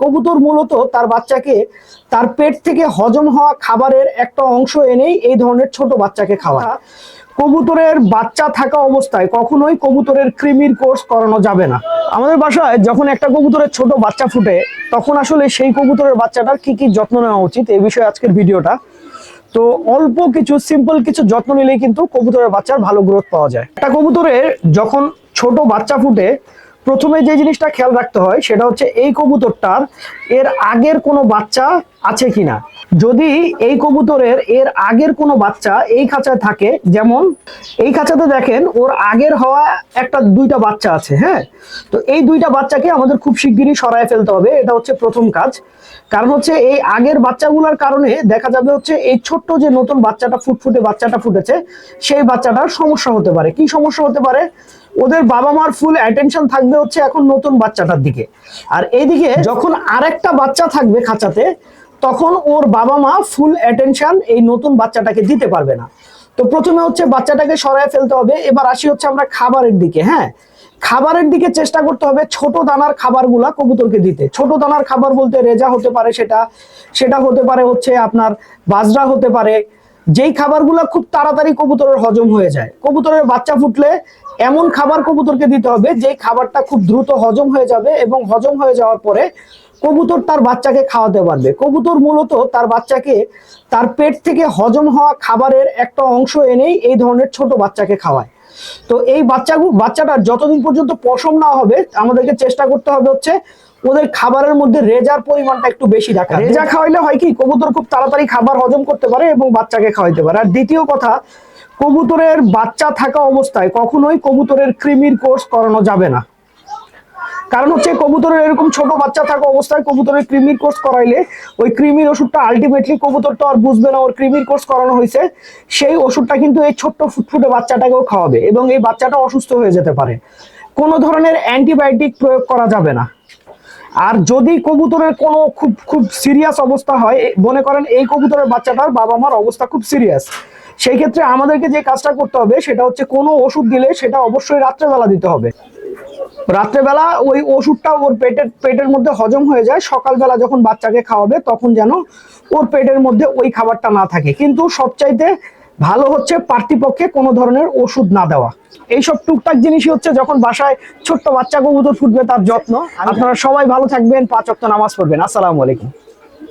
কবুতর মূলত তার বাচ্চাকে তার পেট থেকে হজম হওয়া খাবারের একটা অংশ এনেই এই ধরনের ছোট বাচ্চাকে খাওয়া কবুতরের বাচ্চা থাকা অবস্থায় কখনোই কবুতরের কৃমির কোর্স করানো যাবে না। আমাদের বাসায় যখন একটা কবুতরের ছোট বাচ্চা ফুটে, তখন আসলে সেই কবুতরের বাচ্চাটার কি কি যত্ন নেওয়া উচিত এই বিষয়ে আজকের ভিডিওটা। তো অল্প কিছু সিম্পল কিছু যত্ন নিলেই কিন্তু কবুতরের বাচ্চার ভালো গ্রোথ পাওয়া যায়। একটা কবুতরের যখন ছোট বাচ্চা ফুটে প্রথমে যে জিনিসটা খেয়াল রাখতে হয়, সেটা হচ্ছে এই কবুতরটার এর আগের কোনো বাচ্চা আছে কিনা। যদি এই কবুতরের এর আগের কোনো বাচ্চা এই খাঁচায় থাকে, যেমন এই খাঁচাতে দেখেন ওর আগের হওয়া একটা দুইটা বাচ্চা আছে হ্যাঁ? তো এই দুইটা বাচ্চাকে আমাদের খুব শিগগিরই সরায় ফেলতে হবে, এটা হচ্ছে প্রথম কাজ। কারণ হচ্ছে এই আগের বাচ্চাগুলোর কারণে দেখা যাবে হচ্ছে এই ছোট্ট যে নতুন বাচ্চাটা, ফুটফুটে বাচ্চাটা ফুটেছে, সেই বাচ্চাটার সমস্যা হতে পারে। কি সমস্যা হতে পারে? ওদের বাবা মার ফুল অ্যাটেনশন থাকবে হচ্ছে এখন নতুন বাচ্চাটার দিকে। আর এইদিকে যখন আরেকটা বাচ্চা থাকবে খাঁচাতে, তখন ওর বাবা মা ফুল অ্যাটেনশন এই নতুন বাচ্চাটাকে দিতে পারবে না। তো প্রথমে হচ্ছে বাচ্চাটাকে সরায় ফেলতে হবে, এবার আসি হচ্ছে আমরা খাবারের দিকে হ্যাঁ? খাবারের দিকে চেষ্টা করতে হবে ছোট দানার খাবারগুলা কবুতরকে দিতে। ছোট দানার খাবার বলতে রেজা হতে পারে সেটা সেটা হতে পারে হচ্ছে আপনার বাজরা হতে পারে যেই খাবারগুলো খুব তাড়াতাড়ি কবুতরের হজম হয়ে যায়। কবুতরের বাচ্চা ফুটলে এমন খাবার কবুতরকে দিতে হবে, যেই খাবারটা খুব দ্রুত হজম হয়ে যাবে এবং হজম হয়ে যাওয়ার পরে কবুতর তার বাচ্চাকে খাওয়াতে পারবে। কবুতর মূলত তার বাচ্চাকে তার পেট থেকে হজম হওয়া খাবারের একটা অংশ এনেই এই ধরনের ছোট বাচ্চাকে খাওয়ায়। তো এই বাচ্চাগুলো বাচ্চাটার যতদিন পর্যন্ত পশম না হবে, আমাদেরকে চেষ্টা করতে হবে হচ্ছে ওদের খাবারের মধ্যে রেজার পরিমাণটা একটু বেশি রাখা। রেজা খাওয়াইলে হয় কি কবুতর খুব তাড়াতাড়ি খাবার হজম করতে পারে এবং বাচ্চাকে খাওয়াইতে পারে। আর দ্বিতীয় কথা কবুতরের বাচ্চা থাকা অবস্থায় কখনোই কবুতরের কৃমির কোর্স করানো যাবে না। কারণ হচ্ছে কবুতরের এরকম ছোট বাচ্চা থাকা অবস্থায় কবুতরের কৃমির কোর্স করাইলে ওই কৃমির ওষুধটা আলটিমেটলি কবুতর তো আর বুঝবে না ওর কৃমির কোর্স করানো হয়েছে। সেই ওষুধটা কিন্তু এই ছোট্ট ফুটফুটে বাচ্চাটাকেও খাওয়াবে এবং এই বাচ্চাটা অসুস্থ হয়ে যেতে পারে। কোনো ধরনের অ্যান্টিবায়োটিক প্রয়োগ করা যাবে না। আর যদি কবুতরের কোনো খুব খুব সিরিয়াস অবস্থা হয়, মনে করেন এই কবুতরের বাচ্চাটার বাবা মার অবস্থা খুব সিরিয়াস সেই ক্ষেত্রে আমাদেরকে যে কাজটা করতে হবে সেটা হচ্ছে কোনো ওষুধ দিলে সেটা অবশ্যই রাত্রেবেলা দিতে হবে। রাত্রেবেলা ওই ওষুধটা ওর পেটের পেটের মধ্যে হজম হয়ে যায়, সকালবেলা যখন বাচ্চাকে খাওয়াবে তখন যেন ওর পেটের মধ্যে ওই খাবারটা না থাকে। কিন্তু সবচাইতে ভালো হচ্ছে পার্থিপক্ষে কোনো ধরনের ওষুধ না দেওয়া। এইসব টুকটাক জিনিসই হচ্ছে যখন বাসায় ছোট্ট বাচ্চা কবুতর ফুটবে তার যত্ন। আপনারা সবাই ভালো থাকবেন পাঁচ অক্ট নামাজ পড়বেন। আসসালামু আলাইকুম।